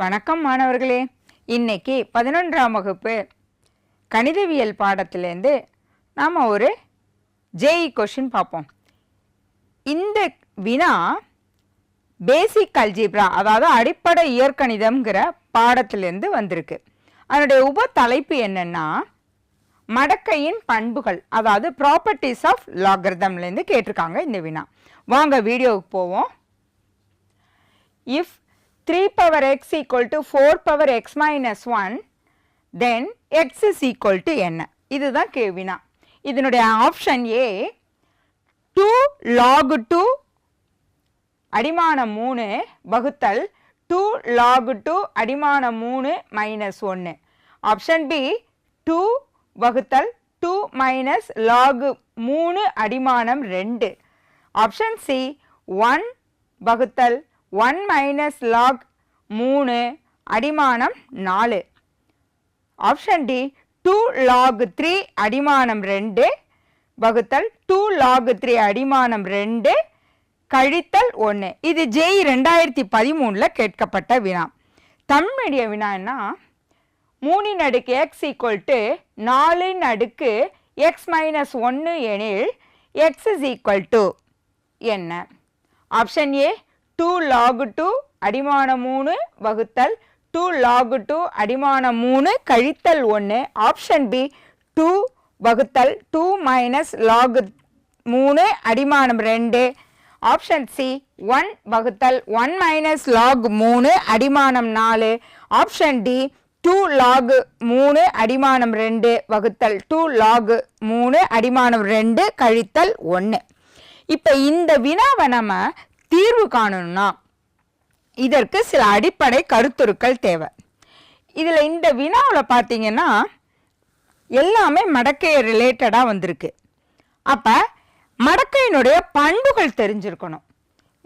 வணக்கம் மாணவர்களே. இன்னைக்கு பதினொன்றாம் வகுப்பு கணிதவியல் பாடத்திலேருந்து நாம் ஒரு ஜேஇ கொஷின் பார்ப்போம். இந்த வினா பேசிக் அல்ஜிப்ரா அதாவது அடிப்படை இயற்கணிதம்ங்கிற பாடத்திலேருந்து வந்திருக்கு. அதனுடைய உப தலைப்பு என்னென்னா மடக்கையின் பண்புகள் அதாவது ப்ராப்பர்ட்டிஸ் ஆஃப் லாகர்தம்லேருந்து கேட்டிருக்காங்க இந்த வினா. வாங்க வீடியோவுக்கு போவோம். If 3 power x equal to 4 power x minus 1 then x is equal to என்ன இதுதான் கேவினா இதனுடைய ஆப்ஷன் ஏ 2 log 2 அடிமானம் மூணு வகுத்தல் 2 log 2 அடிமானம் மூணு மைனஸ் ஒன்று ஆப்ஷன் பி 2 வகுத்தல் 2 மைனஸ் log மூணு அடிமானம் ரெண்டு. ஆப்ஷன் சி ஒன் வகுத்தல் ஒன் மைனஸ் லாக் மூணு அடிமானம் நாலு. Option D two log three அடிமானம் ரெண்டு. வகுத்தல் டூ லாக் த்ரீ அடிமானம் ரெண்டு. கழித்தல் ஒன்று இது ஜெய் ரெண்டாயிரத்தி பதிமூணில் கேட்கப்பட்ட வினா. தமிழுடைய வினான்னா மூணின் அடுக்கு எக்ஸ் ஈக்குவல் டு நாலின் அடுக்கு எக்ஸ் மைனஸ் ஒன்று எனில் எக்ஸ் இஸ் ஈக்குவல் டு என்ன? Option A two log two அடிமானம் மூணு வகுத்தல் டூ லாகு டூ அடிமானம் மூணு கழித்தல் ஒன்று ஆப்ஷன் பி டூ வகுத்தல் டூ மைனஸ் லாகு மூணு அடிமானம் ரெண்டு. ஆப்ஷன் சி ஒன் வகுத்தல் ஒன் மைனஸ் லாக் மூணு அடிமானம் நாலு. ஆப்ஷன் டி டூ லாக் மூணு அடிமானம் ரெண்டு. வகுத்தல் டூ லாக் மூணு அடிமானம் ரெண்டு கழித்தல் ஒன்று இப்போ இந்த வினாவை நம்ம தீர்வு காணணும்னா இதற்கு சில அடிப்படை கருத்துருக்கள் தேவை. இதில் இந்த வினாவில் பார்த்தீங்கன்னா எல்லாமே மடக்கைய ரிலேட்டடாக வந்திருக்கு. அப்போ மடக்கையினுடைய பண்புகள் தெரிஞ்சிருக்கணும்.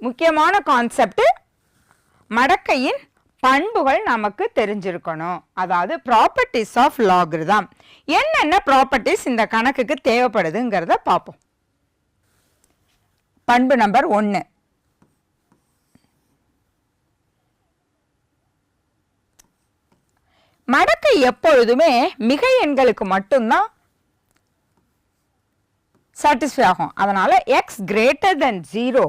முக்கியமான கான்செப்ட் மடக்கையின் பண்புகள் நமக்கு தெரிஞ்சிருக்கணும். அதாவது ப்ராப்பர்ட்டிஸ் ஆஃப் லாகிருதம் என்னென்ன ப்ராப்பர்ட்டிஸ் இந்த கணக்குக்கு தேவைப்படுதுங்கிறத பார்ப்போம். பண்பு நம்பர் ஒன்று மடக்கை எப்பொழுதுமே மிகை எண்களுக்கு மட்டும்தான் சாட்டிஸ்ஃபை ஆகும். அதனால் X greater than zero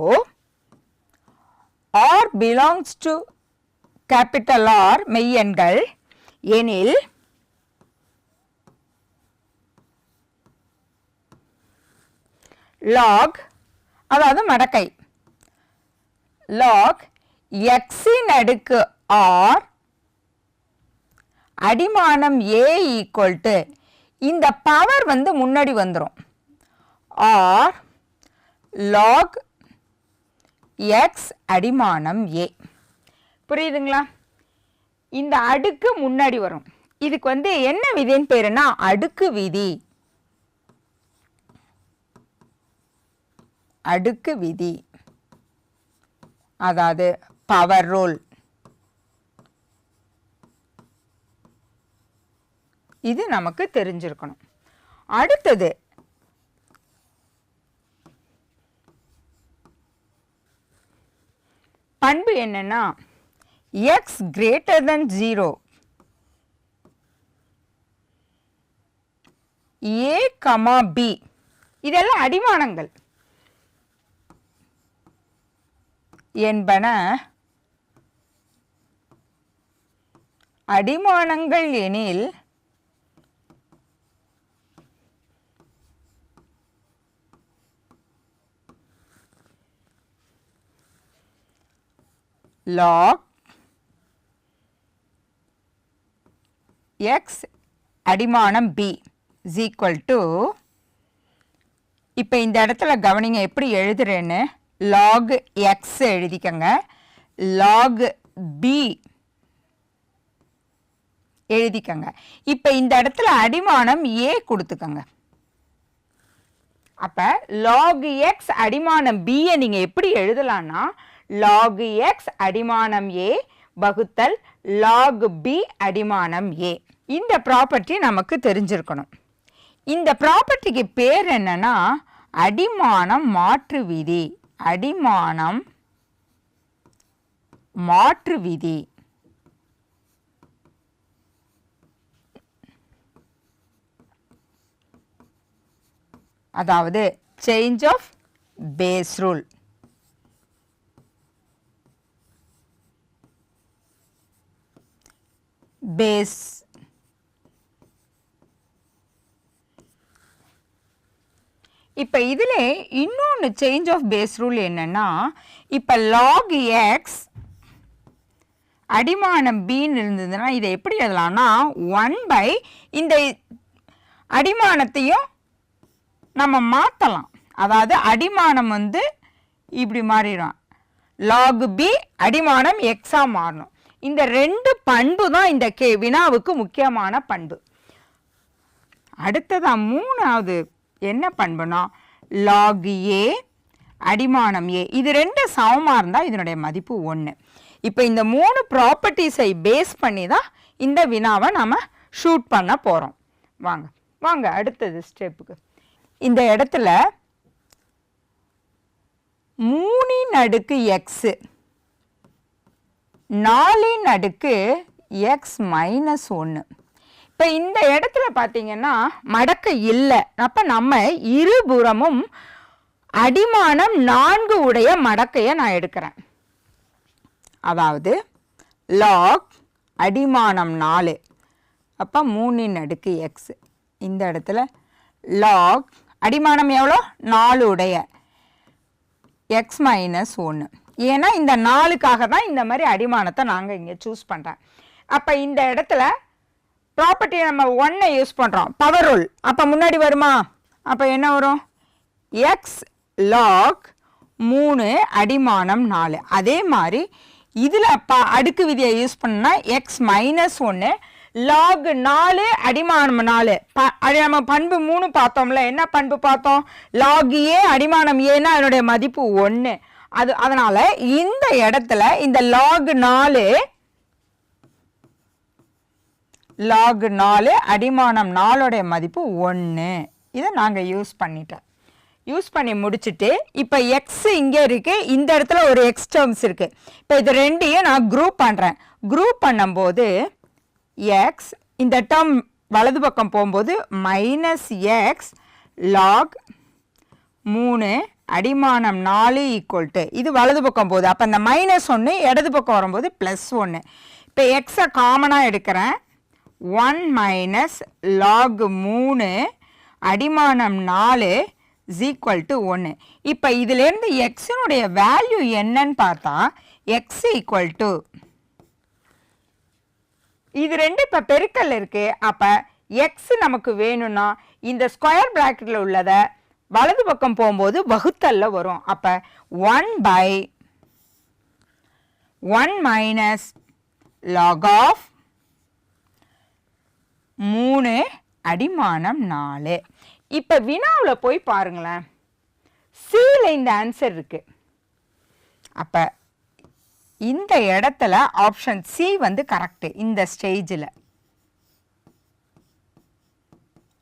or belongs to capital R மெய்யெண்கள். எனில் லாக் அதாவது மடக்கை லாக் எக்ஸின் அடுக்கு ஆர் அடிமானம் ஏ ஈக்குவல் டு இந்த பவர் வந்து முன்னாடி வந்துடும் ஆர் லாக் எக்ஸ் அடிமானம் ஏ புரியுதுங்களா? இந்த அடுக்கு முன்னாடி வரும். இதுக்கு வந்து என்ன விதின்னு பேருனா அடுக்கு விதி. அடுக்கு விதி. அதாவது பவர் ரூல் இது நமக்கு தெரிஞ்சிருக்கணும். அடுத்தது பண்பு என்னன்னா X greater than zero A comma B இதெல்லாம் அடிமானங்கள். என்பன அடிமானங்கள் எனில் log x அடிமானம் b is equal to இப்போ இந்த இடத்துல கவனிங்க எப்படி எழுதுறேன்னு? log x எழுதிக்கங்க. log b எழுதிக்கங்க. இப்போ இந்த இடத்துல அடிமானம் a கொடுத்துக்கங்க. அப்போ log x அடிமானம் b-யை நீங்கள் எப்படி எழுதலாம்னா லாகு எக்ஸ் அடிமானம் ஏ வகுத்தல் லாக் பி அடிமானம் ஏ இந்த ப்ராப்பர்ட்டி நமக்கு தெரிஞ்சிருக்கணும். இந்த ப்ராப்பர்ட்டிக்கு பேர் என்னன்னா அடிமானம் மாற்று விதி. அடிமானம் மாற்று விதி. அதாவது change of base rule base இப்போ இதில் இன்னொன்று சேஞ்ச் ஆஃப் பேஸ் ரூல் என்னென்னா இப்போ லாக் எக்ஸ் அடிமானம் பின்னு இருந்ததுன்னா இதை எப்படி எழுதலாம்னா ஒன் பை இந்த அடிமானத்தையும் நம்ம மாற்றலாம் அதாவது அடிமானம் வந்து இப்படி மாறிடும். லாக் பி அடிமானம் எக்ஸாக மாறணும். இந்த ரெண்டு பண்பு தான் இந்த கே வினாவுக்கு முக்கியமான பண்பு. அடுத்ததாக மூணாவது என்ன பண்புனா லாக் ஏ அடிமானம் ஏ இது ரெண்டு சமமாக இருந்தால் இதனுடைய மதிப்பு ஒன்று இப்போ இந்த மூணு ப்ராப்பர்ட்டிஸை பேஸ் பண்ணி தான் இந்த வினாவை நம்ம ஷூட் பண்ண போகிறோம் வாங்க வாங்க அடுத்தது ஸ்டெப்புக்கு இந்த இடத்துல மூணின் அடுக்கு எக்ஸு நாலின் அடுக்கு எக்ஸ் மைனஸ் ஒன்று இப்போ இந்த இடத்துல பார்த்தீங்கன்னா மடக்கு இல்லை. அப்போ நம்ம இருபுறமும் அடிமானம் நான்கு உடைய மடக்கையை நான் எடுக்கிறேன். அதாவது லாக் அடிமானம் நாலு. அப்போ மூணின் அடுக்கு எக்ஸ் இந்த இடத்துல லாக் அடிமானம் எவ்வளோ? நாலு உடைய எக்ஸ் மைனஸ் ஒன்று ஏன்னா இந்த நாலுக்காக தான் இந்த மாதிரி அடிமானத்தை நாங்கள் இங்கே சூஸ் பண்ணுறேன் அப்போ இந்த இடத்துல ப்ராப்பர்ட்டி நம்ம ஒன்னை யூஸ் பண்ணுறோம் பவர் ரூல் அப்போ முன்னாடி வருமா? அப்போ என்ன வரும்? எக்ஸ் லாக் மூணு அடிமானம் நாலு. அதே மாதிரி இதில் ப அடுக்கு விதியை யூஸ் பண்ணால் எக்ஸ் மைனஸ் ஒன்று லாக் நாலு அடிமானம் நாலு. ப அது நம்ம பண்பு மூணு பார்த்தோம்ல என்ன பண்பு பார்த்தோம்? லாக் ஏ அடிமானம் ஏன்னா அதனுடைய மதிப்பு ஒன்று அது அதனால் இந்த இடத்துல இந்த லாக் நாலு லாக் நாலு அடிமானம் நாலோடைய மதிப்பு ஒன்று இதை நாங்கள் யூஸ் பண்ணிட்டோம். யூஸ் பண்ணி முடிச்சுட்டு இப்போ எக்ஸ் இங்கே இருக்குது இந்த இடத்துல ஒரு எக்ஸ் டேர்ம்ஸ் இருக்குது இப்போ இது ரெண்டையும் நான் குரூப் பண்ணுறேன் குரூப் பண்ணும்போது எக்ஸ் இந்த டேர்ம் வலது பக்கம் போகும்போது மைனஸ் எக்ஸ் லாக் மூணு அடிமானம் நாலு ஈக்குவல் டு இது வலது பக்கம் போகுது. அப்போ இந்த மைனஸ் ஒன்று இடது பக்கம் வரும்போது ப்ளஸ் ஒன்று இப்போ எக்ஸை காமனாக எடுக்கிறேன். ஒன் மைனஸ் லாக் மூணு அடிமானம் நாலு ஈக்குவல் டு ஒன்று இப்போ இதுலேருந்து எக்ஸினுடைய வேல்யூ என்னன்னு பார்த்தா எக்ஸ் ஈக்குவல் டு இது ரெண்டு இப்போ பெருக்கல் இருக்குது அப்போ எக்ஸ் நமக்கு வேணும்னா இந்த ஸ்கொயர் ப்ராக்கெட்டில் உள்ளதை வலது பக்கம் போகும்போது வகுத்தல்ல வரும். அப்போ one by one minus log of மூணு அடிமானம் நாலு. இப்போ வினாவில் போய் பாருங்களேன். சியில் இந்த ஆன்சர் இருக்கு. அப்போ இந்த இடத்துல ஆப்ஷன் சி வந்து கரெக்டு இந்த ஸ்டேஜில்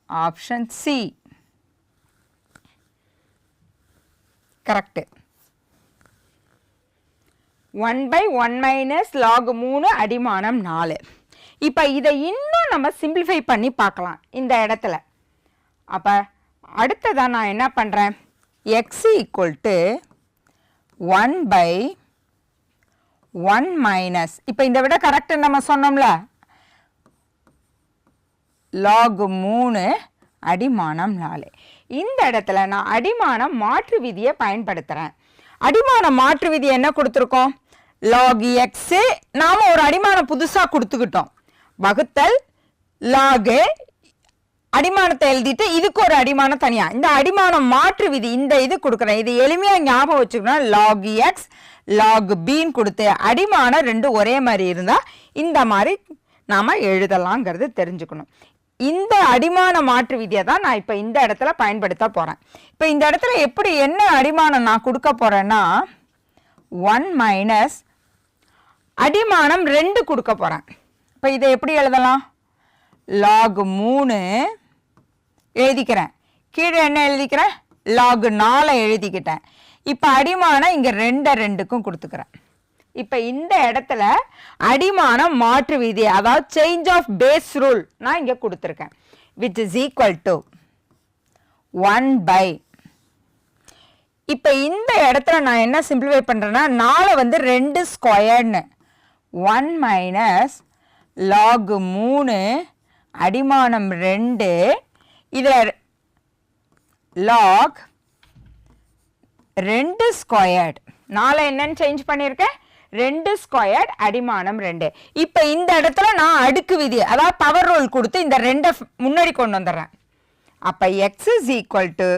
option C correct one by one minus log மூணு அடிமானம் நாலு. இப்போ இதை இன்னும் நம்ம சிம்பிளிஃபை பண்ணி பார்க்கலாம் இந்த இடத்துல. அப்போ அடுத்ததான் நான் என்ன பண்ணுறேன் X equal to one by one minus இப்போ இந்த விட கரெக்டு நம்ம சொன்னோம்ல. லாகு மூணு அடிமானம் நாலு. இந்த இடத்துல நான் அடிமானம் மாற்று விதியை பயன்படுத்துகிறேன் அடிமானம் மாற்று விதி என்ன கொடுத்துருக்கோம்? லாக் எக்ஸு நாம் ஒரு அடிமானம் புதுசாக கொடுத்துக்கிட்டோம். வகுத்தல் லாகு அடிமானத்தை எழுதிட்டு இதுக்கு ஒரு அடிமானம் தனியாக இந்த அடிமானம் மாற்று விதி இந்த இது கொடுக்குறேன். இது எளிமையாக ஞாபகம் வச்சுக்கணும் லாக் எக்ஸ் லாக் பின்னு கொடுத்து அடிமானம் ரெண்டு ஒரே மாதிரி இருந்தால் இந்த மாதிரி நாம் எழுதலாங்கிறது தெரிஞ்சுக்கணும். இந்த அடிமான மாற்று விதியை தான் நான் இப்போ இந்த இடத்துல பயன்படுத்த போகிறேன் இப்போ இந்த இடத்துல எப்படி என்ன அடிமானம் நான் கொடுக்க போகிறேன்னா ஒன் மைனஸ் அடிமானம் ரெண்டு கொடுக்க போகிறேன் இப்போ இதை எப்படி எழுதலாம்? லாக் மூணு எழுதிக்கிறேன். கீழே என்ன எழுதிக்கிறேன்? லாக் நாலை எழுதிக்கிட்டேன். இப்போ அடிமானம் இங்கே ரெண்டை ரெண்டுக்கும் கொடுத்துக்கிறேன். இப்போ இந்த இடத்துல அடிமானம் மாற்று விதி அதாவது சேஞ்ச் ஆஃப் பேஸ் ரூல் நான் இங்கே கொடுத்துருக்கேன். Which is equal to one by இப்போ இந்த இடத்துல நான் என்ன சிம்பிளிஃபை பண்ணுறேன்னா நாளை வந்து ரெண்டு ஸ்கொயர்னு ஒன் மைனஸ் லாகு மூணு அடிமானம் ரெண்டு. இதில் லாக் ரெண்டு ஸ்கொயர்டு நாளை என்னன்னு சேஞ்ச் பண்ணியிருக்கேன்? ரெண்டு ஸ்கொயர்ட் அடிமானம் ரெண்டு. இப்போ இந்த இடத்துல நான் அடுக்கு விதி அதாவது பவர் ரோல் கொடுத்து இந்த ரெண்டை f- முன்னாடி கொண்டு வந்துடுறேன். அப்போ எக்ஸ் இஸ் ஈக்குவல் டு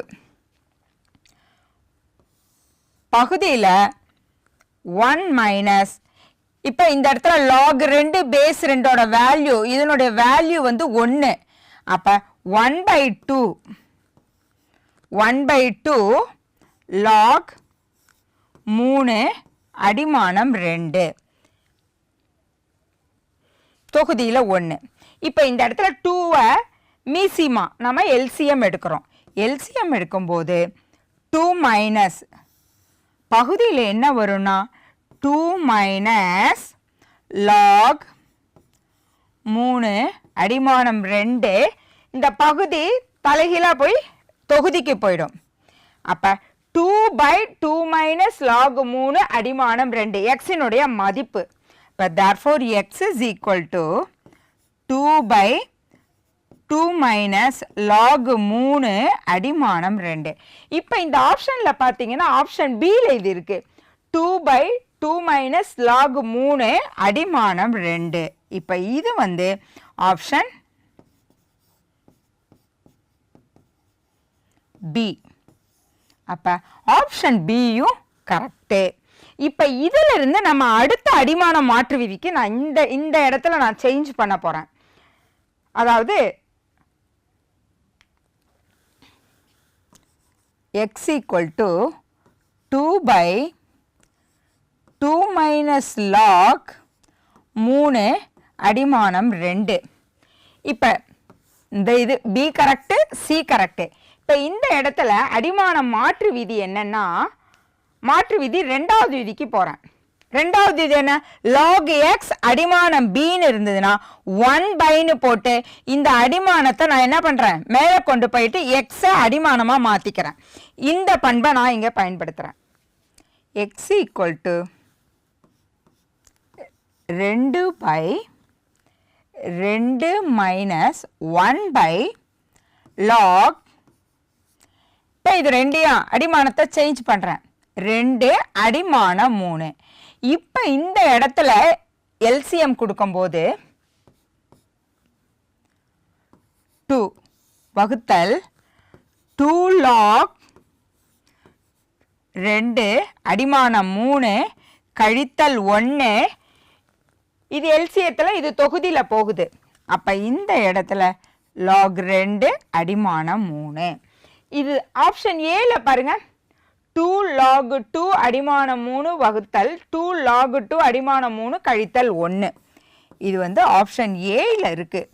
பகுதியில் ஒன் மைனஸ் இப்போ இந்த இடத்துல லாக் ரெண்டு பேஸ் ரெண்டோட வேல்யூ இதனுடைய வேல்யூ வந்து ஒன்று அப்போ one by two one by two log மூணு அடிமானம் ரெண்டு. தொகுதியில் ஒன்று இப்போ இந்த இடத்துல டூவை மீசிமா நம்ம எல்சிஎம் எடுக்கிறோம். எல்சிஎம் எடுக்கும்போது டூ மைனஸ் பகுதியில் என்ன வரும்னா டூ மைனஸ் லாக் மூணு அடிமானம் ரெண்டு. இந்த பகுதி தலைகீழாக போய் தொகுதிக்கு போயிடும். அப்போ two by two minus log மூணு அடிமானம் ரெண்டு. எக்ஸினுடைய மதிப்பு. இப்போ therefore x is equal to two by two minus log மூணு அடிமானம் ரெண்டு. இப்போ இந்த ஆப்ஷனில் பார்த்தீங்கன்னா ஆப்ஷன் பியில் இது இருக்குது two by two minus log மூணு அடிமானம் ரெண்டு. இப்போ இது வந்து ஆப்ஷன் பி அப்போ ஆப்ஷன் பியும் கரெக்டு இப்போ இதிலிருந்து நம்ம அடுத்த அடிமான மாற்று விதிக்கு நான் இந்த இந்த இடத்துல நான் சேஞ்ச் பண்ண போகிறேன் அதாவது x equal to two by two minus log மூணு அடிமானம் ரெண்டு. இப்போ இந்த இது பி கரெக்டு சி கரெக்டு இப்போ இந்த இடத்துல அடிமானம் மாற்று விதி என்னன்னா மாற்று விதி ரெண்டாவது விதிக்கு போகிறேன் ரெண்டாவது இது என்ன? லாக் எக்ஸ் அடிமானம் பின்னு இருந்ததுன்னா ஒன் பைன்னு போட்டு இந்த அடிமானத்தை நான் என்ன பண்ணுறேன் மேலே கொண்டு போயிட்டு எக்ஸை அடிமானமாக மாற்றிக்கிறேன் இந்த பண்பை நான் இங்கே பயன்படுத்துகிறேன் எக்ஸ் ஈக்குவல் டு ரெண்டு பை ரெண்டு மைனஸ் ஒன் பை லாக் இது ரெண்டையும் அடிமானத்தை சேஞ்ச் பண்ணுறேன் ரெண்டு அடிமானம் மூணு. இப்போ இந்த இடத்துல எல்சிஎம் கொடுக்கும்போது டூ வகுத்தல் டூ லாக் ரெண்டு அடிமானம் மூணு கழித்தல் ஒன்று இது எல்சியத்தில் இது தொகுதியில் போகுது. அப்போ இந்த இடத்துல லாக் ரெண்டு அடிமானம் மூணு. இது ஆப்ஷன் ஏல பாருங்க. டூ லாகு டூ அடிமானம் மூணு வகுத்தல் டூ லாகு டூ அடிமானம் மூணு கழித்தல் ஒன்று இது வந்து ஆப்ஷன் ஏயில் இருக்குது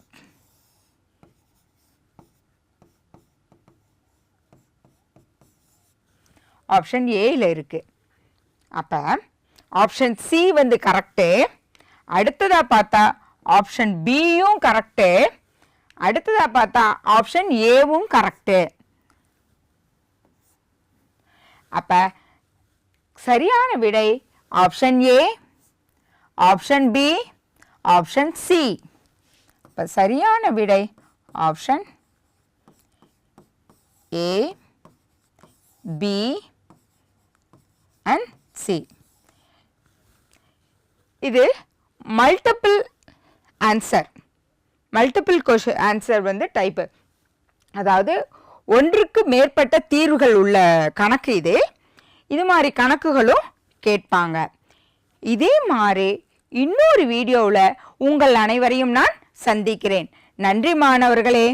ஆப்ஷன் ஏயில் இருக்குது அப்போ ஆப்ஷன் சி வந்து கரெக்டு அடுத்ததாக பார்த்தா ஆப்ஷன் பியும் கரெக்டு அடுத்ததாக பார்த்தா ஆப்ஷன் ஏவும் கரெக்டு அப்போ சரியான விடை option A option B option C இப்போ சரியான விடை option A B and C இது multiple answer multiple question answer வந்து டைப்பு அதாவது ஒன்றுக்கு மேற்பட்ட தீர்வுகள் உள்ள கணக்கு இது. இது மாதிரி கணக்குகளும் கேட்பாங்க. இதே மாதிரி இன்னொரு வீடியோவில் உங்கள் அனைவரையும் நான் சந்திக்கிறேன். நன்றி மாணவர்களே.